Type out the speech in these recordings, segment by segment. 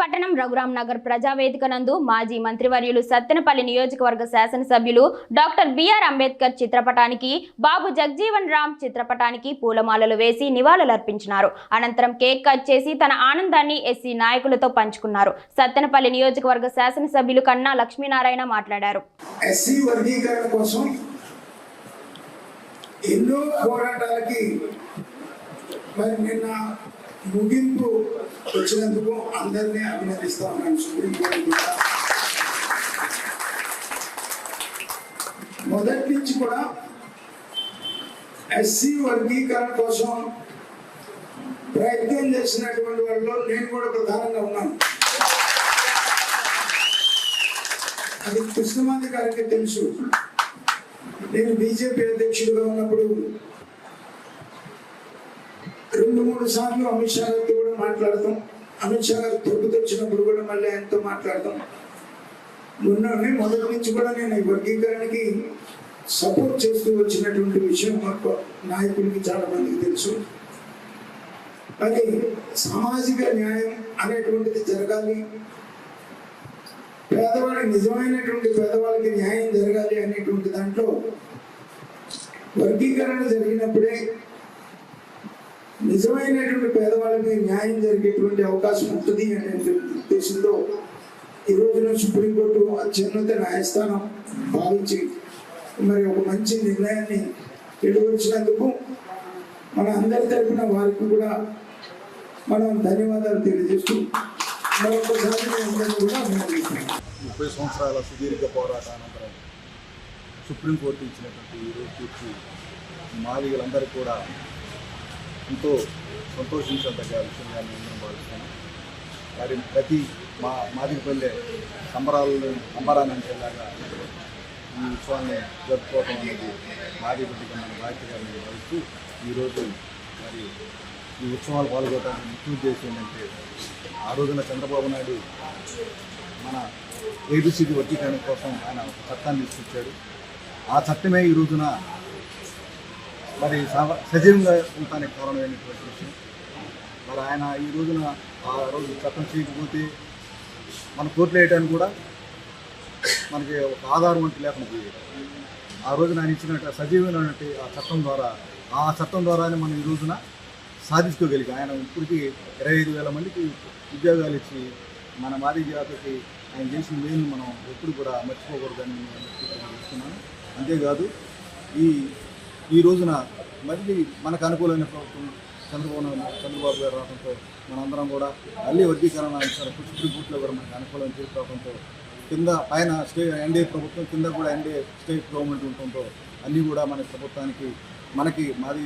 పట్టణం రఘురాం నగర్ ప్రజావేదిక నందు మాజీ మంత్రివర్యులు సత్తెనపల్లి నియోజకవర్గ శాసనసభ్యులు డాక్టర్ బిఆర్ అంబేద్కర్ చిత్రపటానికి బాబు జగ్జీవన్ రామ్ చిత్రపటానికి పూలమాలలు వేసి నివాళులర్పించినారు. అనంతరం కేక్ కట్ చేసి తన ఆనందాన్ని ఎస్సీ నాయకులతో పంచుకున్నారు. సత్తెనపల్లి నియోజకవర్గ శాసనసభ్యులు కన్నా లక్ష్మీనారాయణ మాట్లాడారు. ఎన్నో పోరాటాలకి మరి నిన్న ముగింపు వచ్చినందుకు అందరినీ అభినందిస్తా. ఉన్నాను సుప్రీంకోర్టు కూడా మొదటి నుంచి కూడా ఎస్సీ వర్గీకరణ కోసం ప్రయత్నం చేసినటువంటి వాళ్ళలో నేను కూడా ప్రధానంగా ఉన్నాను. అది కృష్ణమాధి గారికి తెలుసు. నేను బీజేపీ అధ్యక్షుడిగా ఉన్నప్పుడు రెండు మూడు సార్లు అమిత్ షా గారితో కూడా మాట్లాడతాం. అమిత్ షా గారు తొట్టు తెచ్చినప్పుడు కూడా మళ్ళీ ఆయనతో మాట్లాడతాం. మొన్న మొదటి నుంచి కూడా నేను ఈ వర్గీకరణకి సపోర్ట్ చేస్తూ వచ్చినటువంటి విషయం మాకు నాయకుడికి చాలా మందికి తెలుసు. అది సామాజిక న్యాయం అనేటువంటిది జరగాలి. పేదవాడికి నిజమైనటువంటి పేదవాళ్ళకి న్యాయం జరగాలి అనేటువంటి దాంట్లో వర్గీకరణ జరిగినప్పుడే నిజమైనటువంటి పేదవాళ్ళకి న్యాయం జరిగేటువంటి అవకాశం ఉంటుంది అనేటువంటి ఉద్దేశంతో ఈ రోజున సుప్రీంకోర్టు అత్యున్నత న్యాయస్థానం భావించి మరి ఒక మంచి నిర్ణయాన్ని వెలువరిచినందుకు మన అందరి తరఫున వారికి కూడా మనం ధన్యవాదాలు తెలియజేస్తూ మరొకసారి కూడా ముప్పై సంవత్సరాల సుదీర్ఘ పోరాటానంతరం సుప్రీంకోర్టు ఇచ్చినటువంటి ఈరోజు తీర్పు మాదిగలందరూ కూడా ఎంతో సంతోషించదగ్గ విషయంగా నేను భావిస్తాను మరి ప్రతి మా మాదిరిపల్లె సంబరాలను వెళ్ళాగా ఈ ఉత్సవాన్ని జరుపుకోవడం అనేది మాదిగపల్లికి మన బాధ్యతగా నేను భావిస్తూ ఈరోజు మరి ఈ ఉత్సవాలు పాల్గొనడానికి ముఖ్య ఉద్దేశం ఏంటంటే ఆ రోజున చంద్రబాబు నాయుడు మన ఏబిసిడి వర్గీకరణ కోసం ఆయన ఒక చట్టాన్ని తీసుకొచ్చాడు. ఆ చట్టమే ఈ రోజున మరి సజీవంగా ఉండటానికి కారణమైనటువంటి విషయం. మరి ఆయన ఈ రోజున ఆ రోజు చట్టం చేయకపోతే మన కోర్టు వేయడానికి కూడా మనకి ఒక ఆధారం వంటి లేకుండా పోయేది. ఆ రోజున ఆయన ఇచ్చినట్టు సజీవమైనటువంటి ఆ చట్టం ద్వారా ఆ చట్టం ద్వారానే మనం ఈ రోజున సాధించుకోగలిగాం. ఆయన ఇప్పటికీ ఇరవై ఐదు వేల మందికి ఉద్యోగాలు ఇచ్చి మన మాది జాతకి ఆయన చేసిన మేలు మనం ఎప్పుడు కూడా మర్చిపోకూడదని నేను అంతేకాదు ఈ ఈ రోజున మళ్ళీ మనకు అనుకూలమైన ప్రభుత్వం చంద్రబాబు చంద్రబాబు గారు రావడంతో మనందరం కూడా మళ్ళీ వర్గీకరణ అంశాలు సుప్రీంకోర్టులో కూడా మనకు అనుకూలం తీసుకోవడంతో కింద పైన స్టే ఎన్డీఏ ప్రభుత్వం కింద కూడా ఎన్డీఏ స్టేట్ గవర్నమెంట్ ఉండటంతో అన్నీ కూడా మన ప్రభుత్వానికి మనకి మాది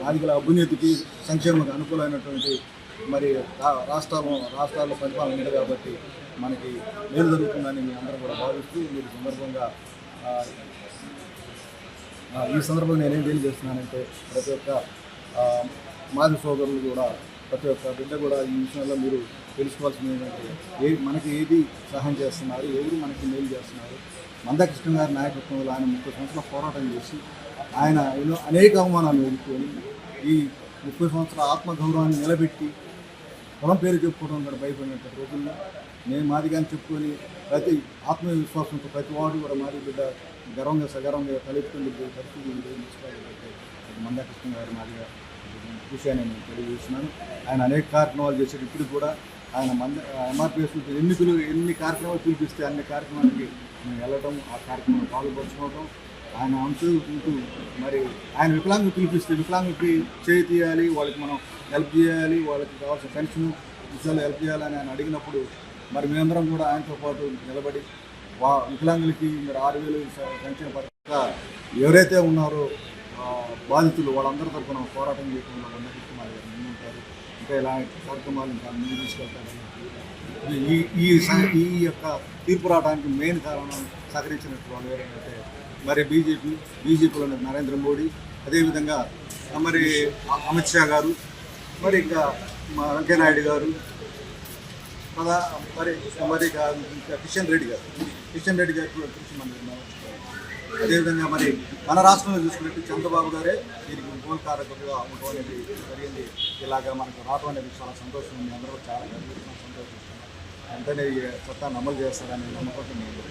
మాదిగల అభ్యున్నతికి సంక్షేమకు అనుకూలమైనటువంటి మరి రా- రాష్ట్రాలు రాష్ట్రాల్లో పరిపాలన ఉంది కాబట్టి మనకి మేలు జరుగుతుందని మీ అందరూ కూడా భావిస్తూ మీరు సందర్భంగా ఈ సందర్భంగా నేనేం తెలియజేస్తున్నానంటే ప్రతి ఒక్క మాది సోదరులు కూడా ప్రతి ఒక్క బిడ్డ కూడా ఈ విషయంలో మీరు తెలుసుకోవాల్సింది ఏంటంటే ఏ మనకి ఏది సహాయం చేస్తున్నారు ఏది మనకి మేలు చేస్తున్నారు మందకృష్ణ గారి నాయకత్వంలో ఆయన ముప్పై సంవత్సరాల పోరాటం చేసి ఆయన ఎన్నో అనేక అవమానాలు ఎదుర్కొని ఈ ముప్పై సంవత్సరాల ఆత్మగౌరవాన్ని నిలబెట్టి కులం పేరు చెప్పుకోవడం కూడా భయపడినట్టు రోజుల్లో. నేను మాదిగాని చెప్పుకొని ప్రతి ఆత్మవిశ్వాసంతో ప్రతి వాడు కూడా మాది బిడ్డ గర్వంగా సగర్వంగా తలెత్తుకుని పరిస్థితి ఉంది. అది మందాకృష్ణ గారు మాదిగా విషయాన్ని నేను తెలియజేస్తున్నాను. ఆయన అనేక కార్యక్రమాలు చేశారు. ఇప్పుడు కూడా ఆయన మంద ఎంఆర్పిఎస్ ఎన్నికలు ఎన్ని కార్యక్రమాలు పిలిపిస్తే అన్ని కార్యక్రమాలకి మేము వెళ్ళడం ఆ కార్యక్రమాలు పాల్పంచుకోవటం ఆయన అంశం ఉంటూ మరి ఆయన వికలాంగులు పిలిపిస్తే వికలాంగులకి చేయి తీయాలి వాళ్ళకి మనం హెల్ప్ చేయాలి వాళ్ళకి కావాల్సిన పెన్షన్ విషయాలు హెల్ప్ చేయాలని ఆయన అడిగినప్పుడు మరి మేమందరం కూడా ఆయనతో పాటు నిలబడి వా వికలాంగులకి మరి ఆరు వేలు పెన్షన్ పరంగా ఎవరైతే ఉన్నారో బాధితులు వాళ్ళందరి తరఫున పోరాటం చేయకుండా వందకృష్ణ గారు ముందు ఉంటారు ఇంకా ఇలాంటి కార్యక్రమాలు ఇంకా ముందు తీసుకెళ్తారు ఈ ఈ ఈ యొక్క తీర్పు రావడానికి మెయిన్ కారణం సహకరించినట్టు వాళ్ళు ఎవరంటే మరి బీజేపీ బీజేపీలో నరేంద్ర మోడీ అదేవిధంగా మరి అమిత్ షా గారు మరి ఇంకా మా వెంకయ్యనాయుడు గారు కదా మరి మరి ఇంకా కిషన్ రెడ్డి గారు కిషన్ రెడ్డి గారు కూడా కృషి మన అదేవిధంగా మరి మన రాష్ట్రంలో చూసుకున్నట్టు చంద్రబాబు గారే దీనికి మూల కారకులుగా ఉండటం అనేది జరిగింది. ఇలాగా మనకు రావడం అనేది చాలా సంతోషం ఉంది. అందరూ చాలా గర్విస్తున్నాం సంతోషిస్తున్నాం వెంటనే చట్టాన్ని అమలు చేస్తారనే నమ్మకం నేను